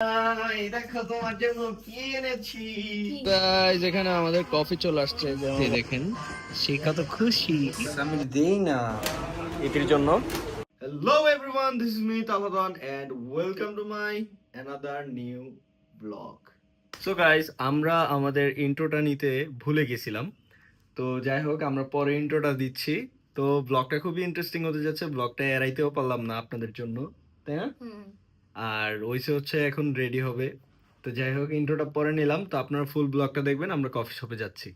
এই দেখো তোমার জন্য কি এনেছি। গাইস এখানে আমাদের কফি চলে আসছে দেখেন সে কত খুশি। আমি দেই না এটির জন্য। Hello everyone this is me Tafadan and welcome to my another new blog so guys আমরা আমাদের ইন্ট্রোটা নিতে ভুলে গেছিলাম। তো যাই হোক আমরা পরে ইন্ট্রোটা দিচ্ছি। তো ব্লগটা খুবই ইন্টারেস্টিং হতে যাচ্ছে ব্লগটা এড়াইতেও পারলাম না আপনাদের জন্য তাই না? আর ওইসে হচ্ছে এখন রেডি হবে। তো যাই হোক ইন্ট্রোটা পরে নিলাম। তো আপনারা ফুল ব্লগটা দেখবেন, আমরা কফি শপে যাচ্ছি।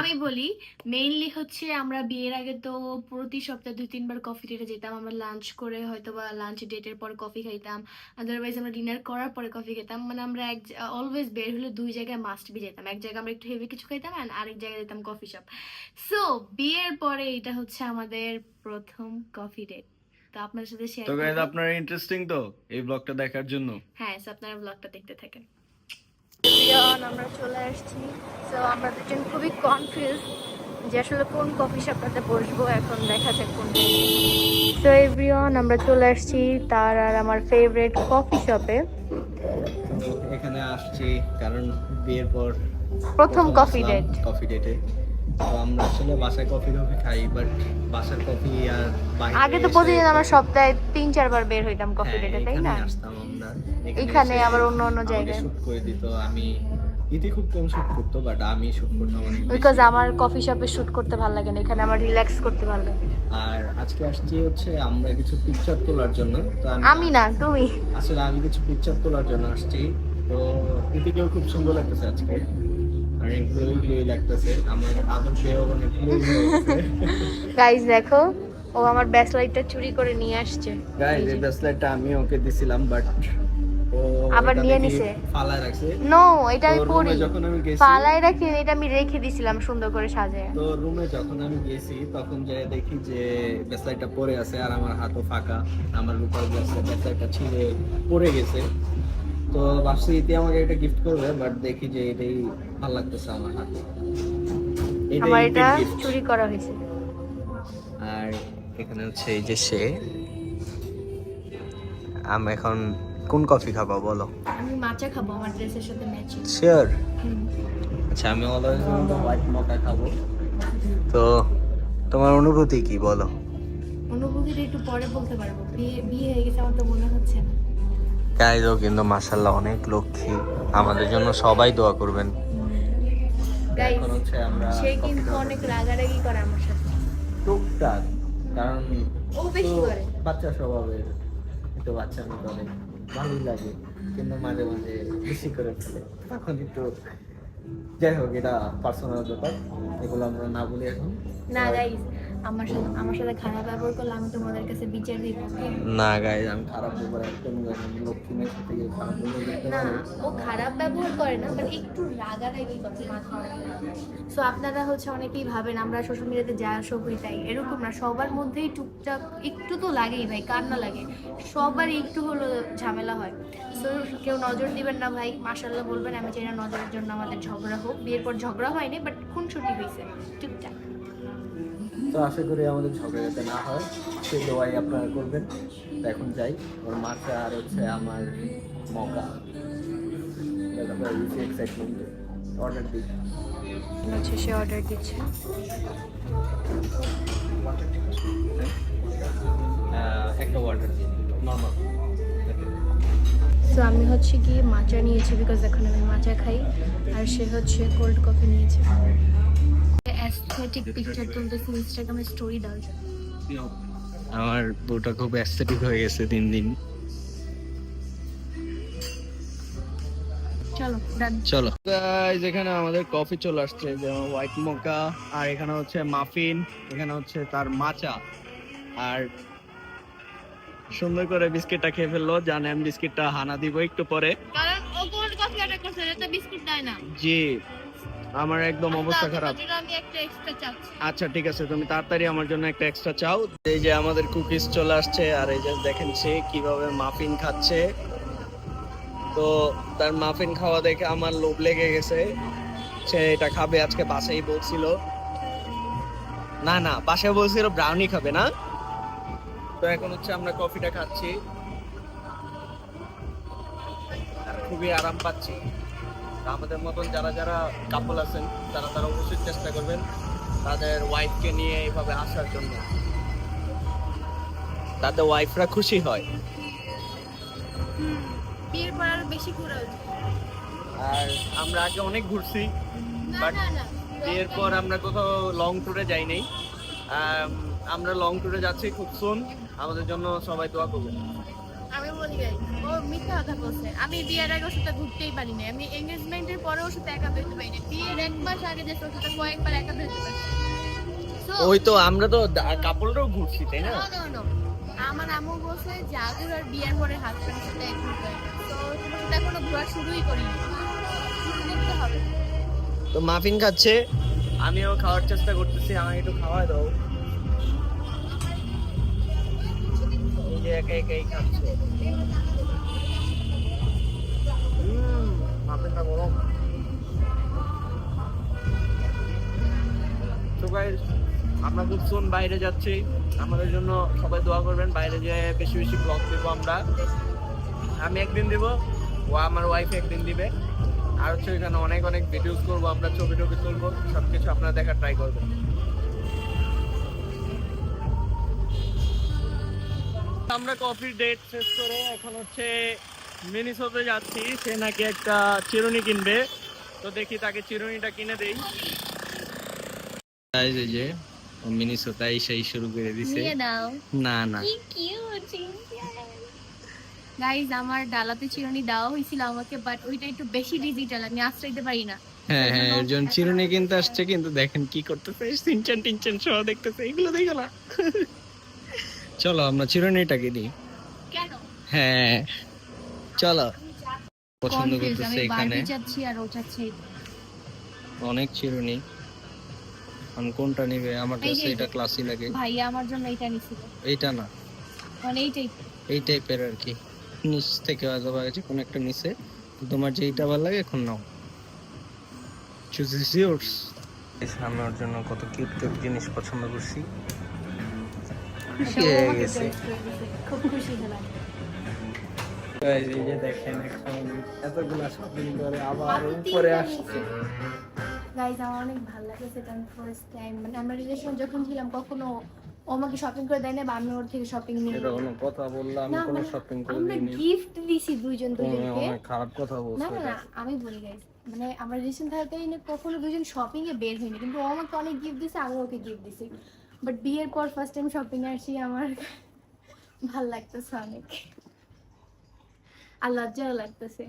আমি বলি মেইনলি হচ্ছে আমরা বিয়ের আগে তো প্রতি সপ্তাহে দুই, তিনবার কফি ডেটে যেতাম। আমরা লাঞ্চ করে হয়তো বা লাঞ্চ ডেটের পরে কফি খাইতাম। আদারওয়াইজ আমরা ডিনার করার পরে কফি খেতাম। মানে আমরা এক অলওয়েজ বের হলে দুই জায়গায় মাস্ট বি যেতাম। এক জায়গায় আমরা একটু হেভি কিছু খাইতাম আর আরেক জায়গায় যেতাম কফি শপ সো বিয়ের পরে এটা হচ্ছে আমাদের প্রথম কফি ডেট তো আপনাদের সাথে শেয়ার তো গাইজ আপনারা ইন্টারেস্টিং তো এই ব্লগটা দেখার জন্য? হ্যাঁ আপনারা ব্লগটা দেখতে থাকেন। আমরা চলে আসছি। সো আমরা দুজন খুবই কনফিউজ যে আসলে কোন কফি শপটাতে বসবো এখন দেখা যাক কোন সো এভরিওয়ান আমরা চলে আসছি তার আর আমার ফেভারিট কফি শপে এখানে আসছি কারণ বিয়ের পর প্রথম কফি ডেট কফি ডেটে তো আমরা আসলে বাসায় কফি টফি খাই বাট বাসার কফি আর আগে তো প্রতিদিন আমরা সপ্তাহে তিন চারবার বের হইতাম কফি হ্যাঁ, ডেটে তাই না? আসতাম আমরা। এখানে আবার অন্য অন্য জায়গায়। শুট করে দিত। আমি ইতি খুব কম শুট করতো বাট আমি শুট করতাম অনেক বিকজ আমার কফি শপে শুট করতে ভালো লাগে না এখানে আমার রিল্যাক্স করতে ভালো লাগে। আর আজকে আসছি হচ্ছে আমরা কিছু পিকচার তোলার জন্য তো আমি না তুমি? আসলে আমি কিছু পিকচার তোলার জন্য আসছি। তো ইতিকেও খুব সুন্দর লাগতেছে আজকে। গাইজ দেখো ও আমার ব্যাসলাইটটা চুরি করে নিয়ে আসছে। গাইস এই ব্রেসলেটটা আমি ওকে দিছিলাম বাট আবার নিয়ে নিছে। ফালায় রাখছে? নো এটা আমি পরি যখন আমি গেছি পালায় রাখি এটা আমি রেখে দিছিলাম সুন্দর করে সাজায়। তো রুমে যখন আমি গেছি তখন যে দেখি যে ব্রেসলেটটা পরে আছে আর আমার হাতও ফাঁকা। আমার রূপার ব্রেসলেটটা ছিঁড়ে পড়ে গেছে। তো ভাবছি ইতি আমাকে এটা গিফট করবে বাট দেখি যে এটাই ভালো লাগতেছে আমার হাতে। আমার এটা চুরি করা হয়েছে। আর এখানে হচ্ছে এই যে সে। আমি এখন কোন কফি খাব বলো? আমি মাচা খাব আমার ড্রেসের সাথে ম্যাচিং শিওর আচ্ছা আমি অলওয়েজ হোয়াইট মকা খাব। তো তোমার অনুভূতি কি বলো? অনুভূতিটা একটু পরে বলতে পারব। বিয়ে বিয়ে হয়ে গেছে আমার তো মনে হচ্ছে না। গাইজও কিন্তু মাসাল্লাহ অনেক লক্ষ্মী। আমাদের জন্য সবাই দোয়া করবেন। গাইজ হচ্ছে আমরা সে কিন্তু অনেক রাগারাগি করে আমার সাথে। টুকটাক কারণ ও বেশি করে। বাচ্চা স্বভাবের একটু বাচ্চা মেয়ে করে ভালোই লাগে কিন্তু মাঝে মাঝে বেশি করে ফেলে। তখন একটু যাই হোক এটা পার্সোনাল ব্যাপার। এগুলো আমরা না বলি এখন। না গাইজ আমার সাথে আমার সাথে খারাপ ব্যবহার করলে আমি তোমাদের কাছে বিচার দিব? না গাইজ আমি খারাপ ব্যাপার একদম না। লক্ষ্মী মেয়ের সাথে খারাপ ব্যবহার না ও খারাপ ব্যবহার করে না বাট একটু রাগারাগি করে সো আপনারা হচ্ছে অনেকেই ভাবেন আমরা সোশ্যাল মিডিয়াতে যা সব হই তাই। এরকম না সবার মধ্যেই টুকটাক একটু তো লাগেই ভাই কার না লাগে। সবার একটু হলো ঝামেলা হয়। সো কেউ নজর দিবেন না ভাই মাসাল্লাহ বলবেন আমি চাই না নজরের জন্য আমাদের ঝগড়া হোক। বিয়ের পর ঝগড়া হয়নি বাট খুনসুটি হয়েছে টুকটাক। তো আশা করি আমাদের ঝগড়া যাতে না হয় সেই দোয়াই আপনারা করবেন। তো এখন যাই। ওর মাথা আর হচ্ছে আমার মকা এক্সাইটমেন্ট অর্ডার দিই। হচ্ছে সে অর্ডার দিচ্ছে। একটা অর্ডার দিই। নর্মাল সো আমি হচ্ছে গিয়ে মাচা নিয়েছি বিকজ এখন আমি মাচা খাই। আর সে হচ্ছে কোল্ড কফি নিয়েছে। অ্যাস্থেটিক পিকচার তুলতেছি ইনস্টাগ্রামে স্টোরি দাও আমার বউটা খুব অ্যাস্থেটিক হয়ে গেছে দিন দিন। চলো এখানে আমাদের কফি চলে আসছে যেমন হোয়াইট মোকা আর এখানে হচ্ছে মাফিন এখানে হচ্ছে তার মাচা আর সুন্দর করে বিস্কিটটা খেয়ে ফেলল জানেন বিস্কিটটা হানা দিব একটু পরে। কারণ ও কোল্ড কফি অর্ডার করছে এটা বিস্কুট দেয় না। জি। আমার একদম অবস্থা খারাপ। আমি একটা এক্সট্রা চাচ্ছি আচ্ছা ঠিক আছে তুমি তাড়াতাড়ি আমার জন্য একটা এক্সট্রা চাও। এই যে আমাদের কুকিজ চলে আসছে আর এই যে দেখেন সে কীভাবে মাফিন খাচ্ছে। তো তার মাফিন খাওয়া দেখে আমার লোভ লেগে গেছে। সে এটা খাবে আজকে বাসায় বলছিল। না না বাসায় বলছিল ব্রাউনি খাবে না। তো এখন হচ্ছে আমরা কফিটা খাচ্ছি। খুবই আরাম পাচ্ছি। আমাদের মতন যারা যারা কাপল আছেন তারা তারা অবশ্যই চেষ্টা করবেন তাদের ওয়াইফকে নিয়ে এইভাবে আসার জন্য। তাতে ওয়াইফরা খুশি হয়। বিয়ের পর আরও বেশি ঘোরা আর আমরা আগে অনেক ঘুরছি না বিয়ের পর আমরা কোথাও লং ট্যুরে যাই নাই আমরা লং ট্যুরে যাচ্ছি খুব সুন আমাদের জন্য সবাই দোয়া করবেন। আমি বলি ও মিথ্যা কথা বলছে। আমি বিয়ের আগে ওর সাথে ঘুরতেই পারি না আমি এঙ্গেজমেন্টের পরে ওর সাথে একা বেরোতে পারি না বিয়ের এক মাস আগে যে ওর সাথে কয়েকবার একা বেরোতে পারি ওই তো আমরা তো কাপলরাও ঘুরছি তাই না. আমার আম্মু বলছে যে আগুর আর বিয়ের পরে হাজবেন্ডের সাথে ঘুরতে তো তোমার সাথে এখনও ঘোরা শুরুই করিনি। হবে। তো মাফিন খাচ্ছে? আমিও খাওয়ার চেষ্টা করতেছি আমাকে একটু খাওয়াই দাও। এই যে একা একাই খাচ্ছে। আমরা খুব সুন বাইরে যাচ্ছি। আমাদের জন্য সবাই দোয়া করবেন, বাইরে যেয়ে বেশি বেশি ব্লগ দেবো আমরা। আমি একদিন দিব, ও আমার ওয়াইফ একদিন দিবে। আর হচ্ছে এখানে অনেক অনেক ভিডিওস করব, আমরা ছবি টবি তুলবো সব কিছু আপনারা দেখার ট্রাই করবেন। আমরা কফির ডেট শেষ করে এখন হচ্ছে মিনিসোতে যাচ্ছি। সে নাকি একটা চিরুনি কিনবে। তো দেখি তাকে চিরুনিটা কিনে দেই। যে মিনিসোতে সেই শুরু করে নাও। না না। কি কিউট গাইজ আমার ডালাতে চিরুনি দেওয়া হয়েছিল আমাকে বাট ওইটা একটু বেশি ডিজিটাল আমি আশ্রইতে পারি না। হ্যাঁ হ্যাঁ একজন চিরুনি কিনতে আসছে কিন্তু দেখেন কি করতেছে সিনচান টিনচান সহ দেখতেছে এগুলো দেখো না। চলো আমরা চিরুনিটাকে দিই। কেন? হ্যাঁ চলো। পছন্দ করতেছে এখানে। অনেক চিরুনি। আমি কোনটা নিবে? আমার কাছে এটা ক্লাসি লাগে। ভাইয়া আমার জন্য এটা নিছিল। এইটা না। মানে এইটাই এই টাইপের আর কি। নিচ থেকে হয়তো বা যে কোনো একটা নিচে। তোমার যেইটা ভালো লাগে এখন নাও। চুজ ইজ ইয়োর্স আমি ওর জন্য কত কিউট কিউট জিনিস পছন্দ করছি। হয়ে গেছে। খুব খুশি হলাম। এই যে দেখেন এখন এতগুলা শপিং করে আবার উপরে আসছে। গাইজ আমার অনেক ভালো আমি ফার্স্ট টাইম মানে আমরা রিলেশন যখন ছিলাম কখনো ও আমাকে শপিং করে দেয় না বা আমি ওর থেকে শপিং নিই এটা কোনো কথা বললাম না, কোনো মানে শপিং করে আমরা গিফট দিছি দুইজন দুইজনকে। অনেক খারাপ কথা বলছো না না আমি বলি গাইজ মানে আমরা রিলেশন না কখনো দুজন শপিং এ বের হইনি কিন্তু ও আমাকে অনেক গিফট দিছে আমি ওকে গিফট দিছি। বাট বিয়ের পর ফার্স্ট টাইম শপিং আসি আমার ভালো লাগতেছে অনেক। আর লজ্জাও লাগতেছে।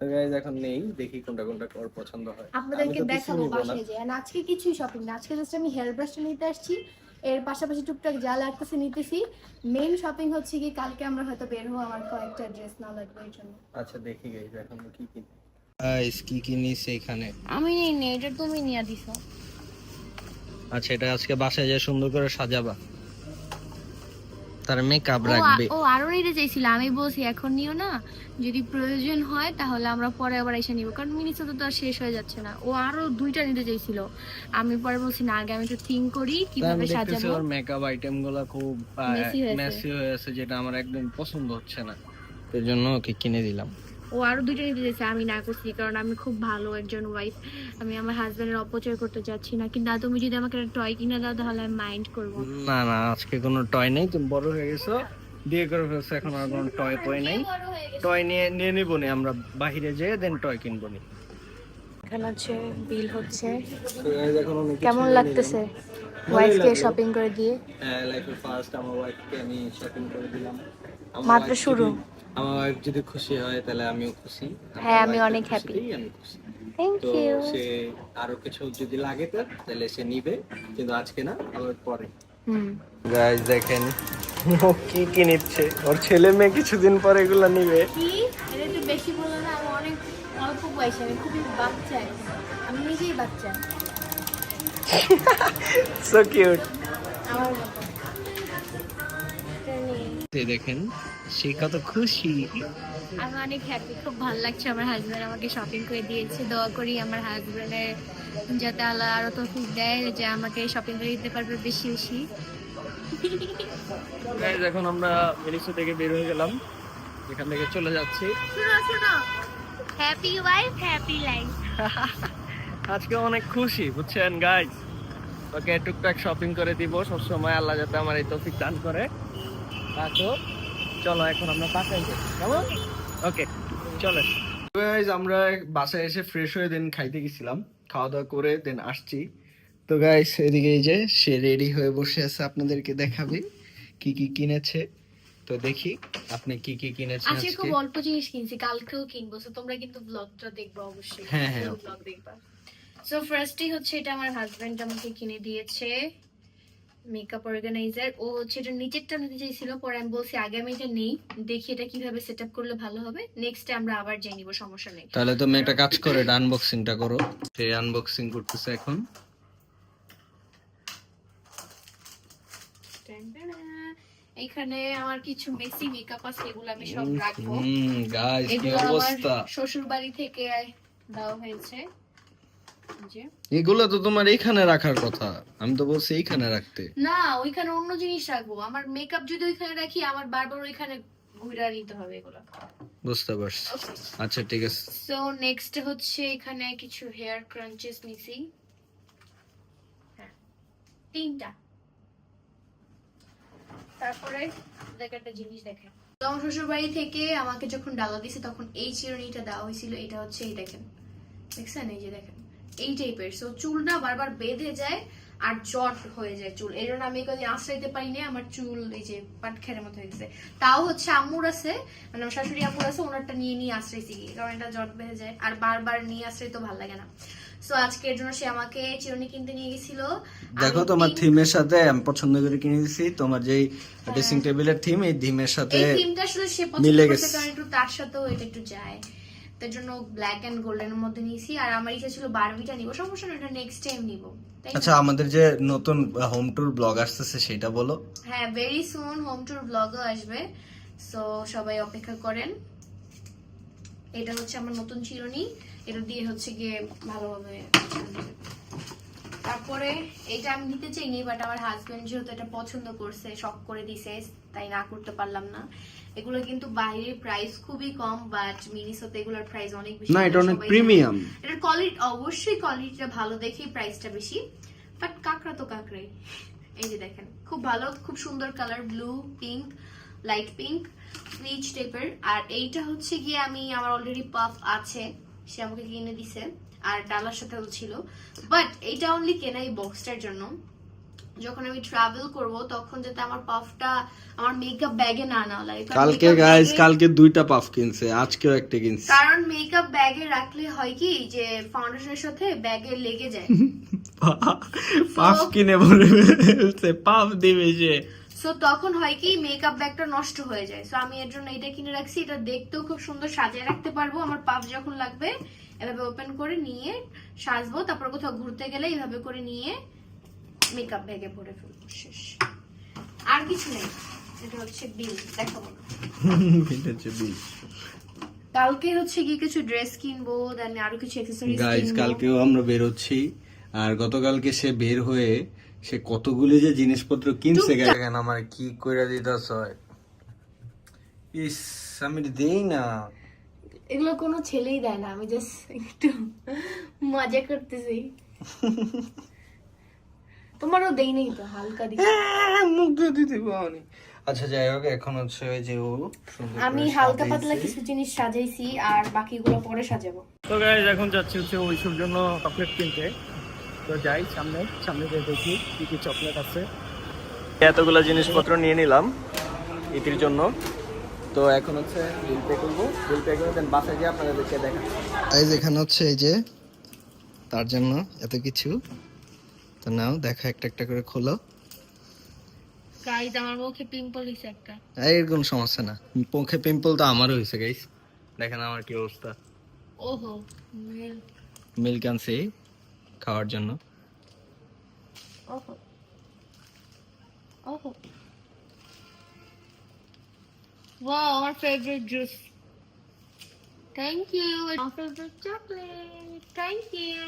তো guys, এখন নেই দেখি কোনটা কোনটা ওর পছন্দ হয়। আপনাদেরকে দেখাবো বাসায় যে আর আজকে কিছুই শপিং না আজকে জাস্ট আমি হেয়ার ব্রাশটা নিতে আসছি। এর পাশাপাশি টুকটাক যা লাগতেছে নিতেছি। মেইন শপিং হচ্ছে কি কালকে আমরা হয়তো বের হব আমার কয়েকটা ড্রেস না লাগবে এর জন্য। আচ্ছা দেখি গাইস এখন কি কি গাইস কি কি নিছে এখানে? আমি নিই নি এটা তুমি নিয়ে দিছো। আচ্ছা এটা আজকে বাসায় যা সুন্দর করে সাজাবা। তার মেকআপ রাখবে। ও আরও নিতে চাইছিল আমি বলছি এখন নিও না যদি প্রয়োজন হয় তাহলে আমরা পরে আবার এসে নিব। কারণ মিনিসে তো আর শেষ হয়ে যাচ্ছে না। ও আরও দুইটা নিতে চাইছিল। আমি পরে বলছি না আগে আমি একটু থিঙ্ক করি কীভাবে সাজাবো? ওর মেকআপ আইটেমগুলো খুব হয়েছে। মেসি হয়ে আছে যেটা আমার একদম পছন্দ হচ্ছে না। এর জন্য ওকে কিনে দিলাম। ও আরও দুইটা নিতে চাইছে আমি না করছি কারণ আমি খুব ভালো একজন ওয়াইফ আমি আমার হাজবেন্ডের অপচয় করতে চাচ্ছি না। কিন্তু তুমি যদি আমাকে টয় কিনে দাও তাহলে আমি মাইন্ড করব। না না আজকে কোনো টয় নেই তুমি বড় হয়ে গেছো বিয়ে করে ফেলছো এখন আর কোনো টয় টয় নেই। টয় নিয়ে নিয়ে নিবো নি আমরা বাহিরে যেয়ে দেন টয় কিনবো নি। এখানে হচ্ছে বিল হচ্ছে। কেমন লাগতেছে? ওয়াইফকে শপিং করে দিয়ে। হ্যাঁ লাইফে ফার্স্ট আমার ওয়াইফকে আমি শপিং করে দিলাম। মাত্র শুরু। আমার ওয়াইফ যদি খুশি হয় তাহলে আমিও খুশি। হ্যাঁ, আমি অনেক আমি খুশি। থ্যাংক ইউ সে আরও কিছু যদি লাগে তার তাহলে সে নিবে কিন্তু আজকে না আবার পরে। হুম। গাইস দেখেন ও কি কি নিচ্ছে? ওর ছেলে মেয়ে কিছুদিন পরে এগুলো নিবে। কি? এটা একটু বেশি বলল না আমি অনেক অল্প বয়সে আমি খুবই বাচ্চা আমি নিজেই বাচ্চা। সো কিউট আমার মতো। দেখেন সে কত খুশি। আমি অনেক হ্যাপি খুব ভালো লাগছে আমার হাজব্যান্ড আমাকে শপিং করে দিয়েছে। দোয়া করি আমার হাজব্যান্ডের যাতে আল্লাহ আরও তৌফিক দেয় যে আমাকে শপিং করে দিতে পারবে বেশি বেশি। গাইস এখন আমরা মিনিসো থেকে বের হয়ে গেলাম এখান থেকে চলে যাচ্ছি। শোনো শোনো। হ্যাপি ওয়াইফ হ্যাপি লাইফ আজকে অনেক খুশি বুঝছেন গাইজ ওকে টুকটাক শপিং করে দিব সবসময় আল্লাহ যাতে আমার এই তৌফিক দান করে। তো চলো এখন আমরা বাসায় যাই। কেমন? ওকে চলো। আমরা বাসায় এসে ফ্রেশ হয়ে দেন খাইতে গেছিলাম। খাওয়া দাওয়া করে দেন আসছি। তো গাইস এদিকে এই যে সে রেডি হয়ে বসে আছে আপনাদেরকে দেখাবে কি কি কিনেছে। তো দেখি আপনি কি কি কিনেছেন আজকে খুব অল্প জিনিস কিনছি কালকেও কিনবো। তো তোমরা কিন্তু ব্লগটা দেখবা অবশ্যই। হ্যাঁ, হ্যাঁ। ব্লগ দেখবা। সো ফার্স্টই হচ্ছে এটা আমার হাজবেন্ড আমাকে কিনে দিয়েছে। মেকআপ অর্গানাইজার ও হচ্ছে এটা নিচেরটা নিতে চাইছিল পরে আমি বলছি আগে আমি এটা নেই দেখি এটা কীভাবে সেট আপ করলে ভালো হবে। নেক্সট আমরা আবার জেনে নিব সমস্যা নেই। তাহলে তুমি একটা কাজ করে এটা আনবক্সিংটা করো। সে আনবক্সিং করতেছে এখন। এখানে আমার কিছু মেসি মেকআপ আছে এগুলো আমি সব রাখব। হুম গাইস কি অবস্থা? শ্বশুর বাড়ি থেকে দেওয়া হয়েছে। এগুলো তো তোমার এইখানে রাখার কথা। আমি তো বলছি এইখানে রাখতে। না ওইখানে অন্য জিনিস রাখব। আমার মেকআপ যদি ওইখানে রাখি আমার বারবার ওইখানে ঘুরে নিতে হবে এগুলো। বুঝতে পারছি। আচ্ছা ঠিক আছে। সো নেক্সট হচ্ছে এখানে কিছু হেয়ার ক্রাঞ্চেস নিছি হ্যাঁ তিনটা। তারপরে একটা জিনিস দেখে। তো আমার শ্বশুর বাড়ি থেকে আমাকে যখন ডালা দিছে তখন এই চিরুনিটা দেওয়া হয়েছিল। এটা হচ্ছে এই দেখেন। দেখছেন? এই যে দেখেন। এই টাইপের সো চুল না বারবার বেঁধে যায় আর জট হয়ে যায় চুল। এই জন্য আমি কদিন আশ্রাইতে পারি না আমার চুল এই যে পাটখেরের মতো হয়ে গেছে। তাও হচ্ছে আম্মুর আছে মানে আমার শাশুড়ি আম্মুর আছে ওনারটা নিয়ে নিয়ে আশ্রাইছি গিয়ে কারণ এটা জট বেঁধে যায়। আর বারবার নিয়ে আশ্রয় তো ভালো লাগে না। সো আজকের জন্য সে আমাকে চিরুনি কিনতে নিয়ে গেছিল। দেখো তোমার থিমের সাথে আমি পছন্দ করে কিনে দিছি। তোমার যেই ড্রেসিং টেবিলের থিম এই থিমের সাথে এই থিমটা আসলে সে পছন্দ করছে। কারণ একটু তার সাথেও এটা একটু যায়। তার জন্য ব্ল্যাক এন্ড গোল্ডেনের মধ্যে নিয়েছি। আর আমার ইচ্ছা ছিল বারবিটা নিব। সমস্যা না এটা নেক্সট টাইম নিব। আচ্ছা আমাদের যে নতুন হোম ট্যুর ব্লগ আসতেছে সেটা বলো। হ্যাঁ ভেরি সুন হোম ট্যুর ব্লগও আসবে। সো সবাই অপেক্ষা করেন। এটা হচ্ছে আমার নতুন চিরুনি। এটা দিয়ে হচ্ছে গিয়ে ভালোভাবে তারপরে এটা আমি নিতে চাইনি বাট আমার হাজবেন্ড যেহেতু এটা পছন্দ করছে শখ করে দিছে তাই না করতে পারলাম না। এগুলো কিন্তু বাইরের প্রাইস খুবই কম বাট মিনিসোতে এগুলোর প্রাইস অনেক বেশি। না এটা অনেক প্রিমিয়াম। এটার কোয়ালিটি অবশ্যই কোয়ালিটিটা ভালো দেখেই প্রাইসটা বেশি। বাট কাঁকড়া তো কাঁকড়াই। এই যে দেখেন খুব ভালো খুব সুন্দর colour blue pink light pink rich টাইপের আর এইটা হচ্ছে গিয়ে আমি আমার অলরেডি পাফ আছে সে আমাকে কিনে দিছে আর ডালার সাথেও ছিল। বাট এইটা অনলি কেনা এই বক্সটার জন্য। যখন আমি ট্রাভেল করব তখন যাতে আমার পাফটা আমার মেকআপ ব্যাগে না না লাগে। কালকে গাইস কালকে দুইটা পাফ কিনছে আজকেও একটা কিনছে। কারণ মেকআপ ব্যাগে রাখলে হয় কি যে ফাউন্ডেশনের সাথে ব্যাগে লেগে যায়। পাফ কিনে বলে ফেলছে পাফ দিবে যে। সো তখন হয় কি মেকআপ ব্যাগটা নষ্ট হয়ে যায়। সো আমি এর জন্য এটা কিনে রাখছি এটা দেখতেও খুব সুন্দর সাজিয়ে রাখতে পারব। আমার পাফ যখন লাগবে এভাবে ওপেন করে নিয়ে সাজবো তারপর কোথাও ঘুরতে গেলে এইভাবে করে নিয়ে মেকআপ ব্যাগে ভরে ফেলব শেষ। আর কিছু নেই। এটা হচ্ছে বিল দেখাবো এটা হচ্ছে বিল। কালকে হচ্ছে গিয়ে কিছু ড্রেস কিনবো দেন আরও কিছু অ্যাক্সেসরিজ গাইস কালকেও আমরা বেরোচ্ছি। আর গতকালকে সে বের হয়ে সে কতগুলি যে জিনিসপত্র কিনছে। দেখেন আমার কি কইরা দিতাছ ইস আমি দেই না। এগুলো কোনো ছেলেই দেয় না আমি জাস্ট একটু মজা করতেছি। তোমারও দেই নেই তো হালকা দিই। হ্যাঁ, মুখ দিয়ে দিতে পারি আচ্ছা যাই হোক এখন হচ্ছে ওই যে ও আমি হালকা পাতলা কিছু জিনিস সাজাইছি আর বাকিগুলো পরে সাজাবো। তো গাইজ এখন যাচ্ছি হচ্ছে ওইসব জন্য চকলেট কিনতে। তো যাই সামনে সামনে গিয়ে দেখি কি কি চকলেট আছে। এতগুলো জিনিসপত্র নিয়ে নিলাম ইতির জন্য। তো এখন হচ্ছে বিল পে করব। বিল পে করে দেন বাসায় গিয়ে আপনাদেরকে দেখা যে এখানে হচ্ছে এই যে তার জন্য এত কিছু। তো নাও দেখা একটা একটা করে খোলো। গাইজ আমার মুখে পিম্পল হইছে একটা। এই এর সমস্যা না। মুখে পিম্পল তো আমারও হয়েছে গাইস দেখেন আমার কি অবস্থা। ওহো মিল্ক আনছি খাওয়ার জন্য। ওহো। ওহো। ওয়াও আমার ফেভারিট জুস থ্যাংক ইউ আমার ফেভারিট চকলেট থ্যাংক ইউ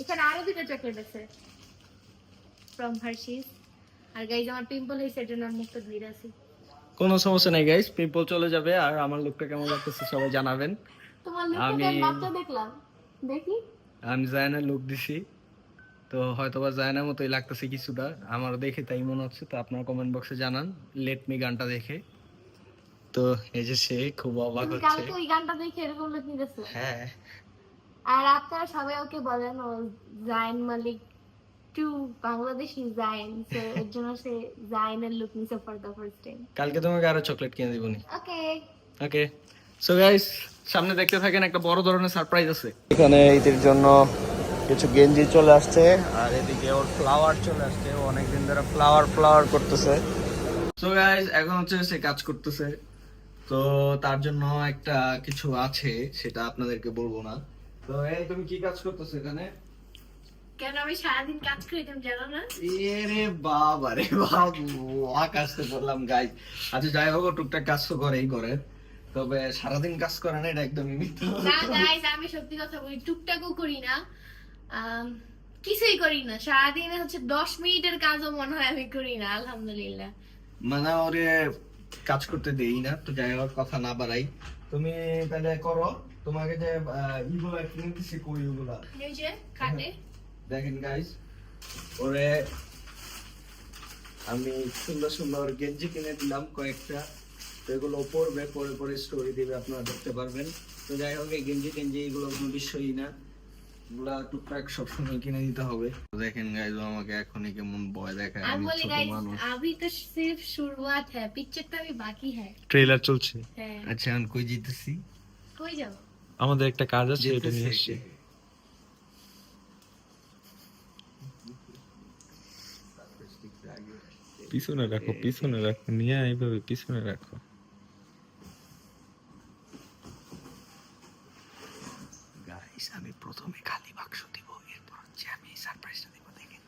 এখানে আরও দুটো চকলেট আছে। ফ্রম হার্শিস আর গাইজ আমার পিম্পল হয়েছে এর জন্য আমার মুখটা আছে। কোনো সমস্যা নেই গাইস পিম্পল চলে যাবে আর আমার লুকটা কেমন লাগতেছে সবাই জানাবেন। তোমার লুকটা মাত্র দেখলাম। দেখি। আমি জায়না লুক দিছি। তো হয়তোবা জায়নার মতোই লাগতেছে কিছুটা। আমারও দেখে তাই মনে হচ্ছে তো আপনার কমেন্ট বক্সে জানান। লেট মি গানটা দেখে। তো এই যে সে খুব অবাক হচ্ছে। কালকে ওই গানটা দেখে এরকম লুক নিতেছো? হ্যাঁ। আর আপনারা সবাই ওকে বলেন ও জাইন মালিক টু বাংলাদেশি জাইন তো এর জন্য সে জাইনের লুক নিছে ফর দ্য ফার্স্ট টাইম কালকে তোমাকে আরও চকলেট কিনে দিবনি ওকে ওকে সো গাইস সামনে দেখতে থাকেন একটা বড় ধরনের সারপ্রাইজ আছে। এখানে ঈদের জন্য কিছু গেঞ্জি চলে আসছে আর এদিকে ওর ফ্লাওয়ার চলে আসছে ও অনেকদিন ধরে ফ্লাওয়ার ফ্লাওয়ার করতেছে। সো গাইস এখন হচ্ছে সে কাজ করতেছে। তো তার জন্য একটা কিছু আছে সেটা আপনাদেরকে বলব না। তো এই তুমি কি কাজ করতেছো এখানে? কেন আমি সারাদিন কাজ করি তুমি জানো না? এরে বাবা রে বাবু আকাশে বললাম গাই আচ্ছা যাই হোক টুকটাক কাজ তো করেই করে। তবে সারাদিন কাজ করে না এটা একদমই মিথ্যা না গাইস আমি সত্যি কথা বলি টুকটাকও করি না। কিছুই করি না। সারাদিন হচ্ছে দশ মিনিটের কাজও মনে হয় আমি করি না আলহামদুলিল্লাহ। মানে ওরে কাজ করতে দেই না তো যাই হোক কথা না বাড়াই। তুমি তাহলে করো। তোমাকে যে আহ, ইগুলা কিনে দিছি কই ওগুলা এই যে কাটে দেখেন গাইস ওরে আমি সুন্দর সুন্দর গেঞ্জি কিনে দিলাম কয়েকটা তো এগুলো পরবে পরে পরে স্টোরি দিবে আপনারা দেখতে পারবেন তো যাই হোক এই গেঞ্জি টেঞ্জি এগুলো কোনো বিষয়ই না এগুলা টুকটাক সবসময় কিনে দিতে হবে তো দেখেন গাইজ আমাকে এখনই কেমন ভয় দেখায় আমি আমি বলি ছোট गाइस মানুষ अभी तो सिर्फ शुरुआत है पिक्चर तो अभी बाकी है ট্রেলার চলছে হ্যাঁ আচ্ছা আমি কই জিতেছি কই যাবো আমাদের একটা কাজ আছে এটা নিয়ে এসেছি পিছনে রাখো পিছনে রাখো নিয়ে এইভাবে পিছনে রাখো। আমি প্রথমে খালি বাক্স দিব এরপর হচ্ছে আমি সারপ্রাইজটা দিব দেখেন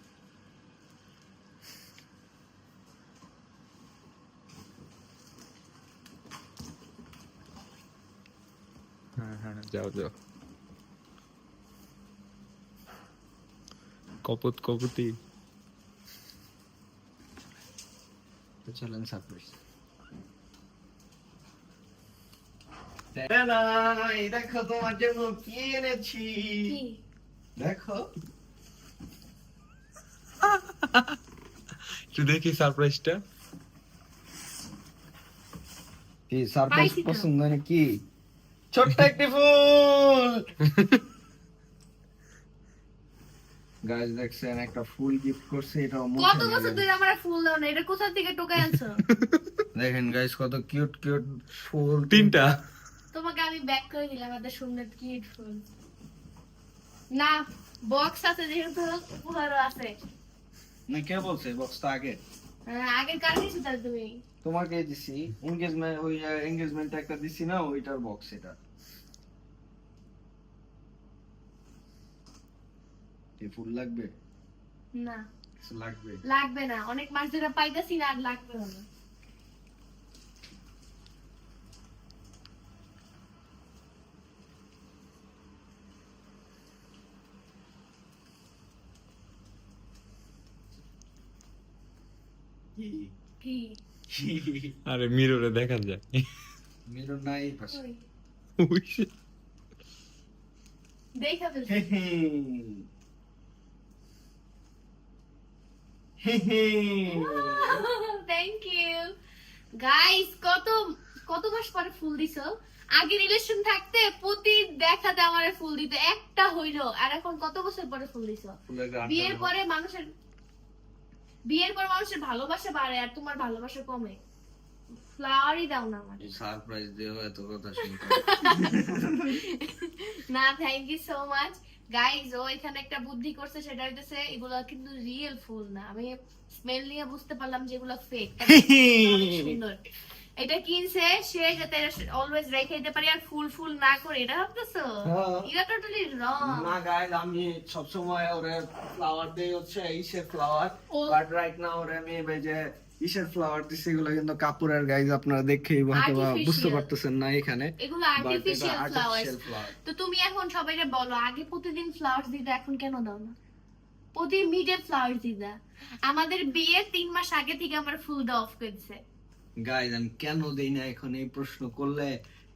হ্যাঁ হ্যাঁ। যাও যাও। কপত কপতি। তো চলেন সারপ্রাইজ দেখো তোমার জন্য কি এনেছি? দেখো। একটু দেখি সারপ্রাইজটা। কি সারপ্রাইজ। পছন্দ নাকি? ছোট্ট একটি ফুল। গাইস দেখছেন একটা ফুল গিফট করছে এটা কত বছর ধরে আমার ফুল দাও না এটা কোথা থেকে টোকাই আনছো? দেখেন গাইস কত কিউট কিউট ফুল। তিনটা। তোমাকে আমি ব্যাক করে দিলাম সুন্দর কিউট ফুল। না বক্স আছে যেহেতু উপহারও আছে। না কে বলছে? বক্সটা আগে। হ্যাঁ, আগের কার তাহলে তুমি? তোমাকে দিছি। এনগেজমেন্ট ওই এনগেজমেন্ট একটা দিছি না ওইটার বক্স এটা। কি ফুল লাগবে? না। কিছু লাগবে? লাগবে না। অনেক মাস ধরে পাইতেছি না আর লাগবে না। আরে মিররে দেখা যায় মিরর নাই পাশে। দেখা ফেলছি। থ্যাংক ইউ গাইস কত কত মাস পরে ফুল দিছো? আগে রিলেশন থাকতে প্রতি দেখাতে আমার ফুল দিত একটা হইল। আর এখন কত বছর পরে ফুল দিছো? বিয়ের পরে মানুষের বিয়ের পর মানুষের ভালোবাসা বাড়ে আর তোমার ভালোবাসা কমে। ফ্লাওয়ারই দাও না আমার সারপ্রাইজ দিও এত কথা শুনতে। না thank you so much guys ও এখানে একটা বুদ্ধি করছে সেটা হইতেছে এগুলো কিন্তু রিয়েল ফুল না। আমি স্মেল নিয়ে বুঝতে পারলাম যে এগুলো ফেক সুন্দর। এটা কিনছে সে যাতে অলওয়েজ রেখে দিতে পারি আর ফুল ফুল না করে এটা ভাবতেছো। এটা টোটালি রং না গাইজ আমি সবসময় ওরে ফ্লাওয়ার দেই হচ্ছে ইসের ফ্লাওয়ার বাট রাইট নাও ওরে আমি এই যে ইসের ফ্লাওয়ার দিছি এগুলো কিন্তু কাপুরের গাইজ আপনারা দেখেই হয়তো বুঝতে পারতেছেন না এখানে। এগুলো আর্টিফিশিয়াল flower। তো তুমি এখন সবাইকে বলো আগে প্রতিদিন ফ্লাওয়ার্স দিতে এখন কেন দাও না? প্রতি মিডে ফ্লাওয়ার্স দিতা। আমাদের বিয়ের তিন মাস আগে থেকে আমার ফুল দেওয়া অফ করেছে। গাইজ আমি কেন দেই না এখন এই প্রশ্ন করলে?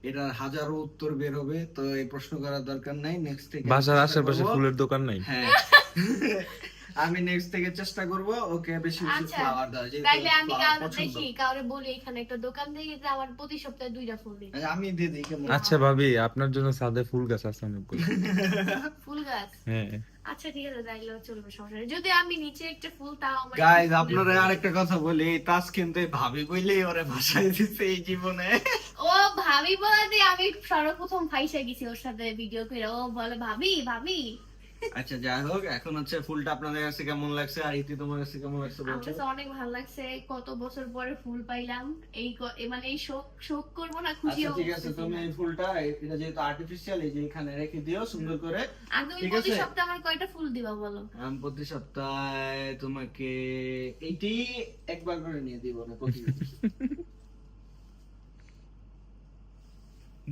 এটার হাজারো উত্তর বের হবে তো এই প্রশ্ন করার দরকার নাই নেক্সট থেকে বাসার আশেপাশে ফুলের দোকান নাই। হ্যাঁ। আমি নেক্সট থেকে চেষ্টা করব ওকে বেশি বেশি ফ্লাওয়ার দেওয়া যেহেতু তাইলে আমি কাউকে দেখি কাউরে বলি এখানে একটা দোকান থেকে যে আমার প্রতি সপ্তাহে দুইটা ফুল দিই। আচ্ছা, আমি দিয়ে দিই কেমন? আচ্ছা ভাবি আপনার জন্য সাদে ফুল গাছ আছে অনেকগুলো ফুল গাছ? হ্যাঁ। আচ্ছা ঠিক আছে তাইলেও চলবে সমস্যা যদি আমি নিচে একটা ফুল তাও আমার ফুলের আপনারা আরেকটা কথা বলি এই তাস কিন্তু ভাবি বইলেই ওরে ভাষায় দিচ্ছে এই জীবনে। ও ভাবি বলাতে আমি সর্বপ্রথম ফাইসা গেছি ওর সাথে ভিডিও করে ও বলে ভাবি ভাবি। আচ্ছা যাই হোক এখন হচ্ছে ফুলটা আপনাদের কাছে কেমন লাগছে? আর ইতি তোমার কাছে কেমন লাগছে আমার কাছে অনেক ভালো লাগছে। কত বছর পরে ফুল পাইলাম। এই মানে এই শোক শোক করব না খুশি আচ্ছা ঠিক আছে তুমি এই ফুলটা এটা যেহেতু আর্টিফিশিয়াল এই যে এখানে রেখে দিও সুন্দর করে। আর তুমি প্রতি সপ্তাহে আমার কয়টা ফুল দিবা বলো? আমি প্রতি সপ্তাহে তোমাকে এইটি একবার করে নিয়ে দিব না প্রতি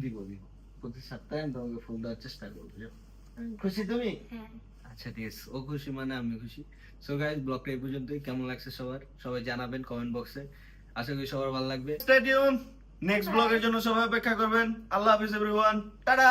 দিব দিব। প্রতি সপ্তাহে আমি তোমাকে ফুল দেওয়ার চেষ্টা করব খুশি তুমি? হ্যাঁ। আচ্ছা ঠিক আছে। ও খুশি মানে আমি খুশি। সো গাইস ব্লগটা এই পর্যন্তই। কেমন লাগছে সবার? সবাই জানাবেন কমেন্ট বক্সে আশা করি সবার ভালো লাগবে। স্টে টিউন নেক্সট ব্লগের জন্য সবাই অপেক্ষা করবেন। আল্লাহ হাফিজ এভরিওয়ান টাটা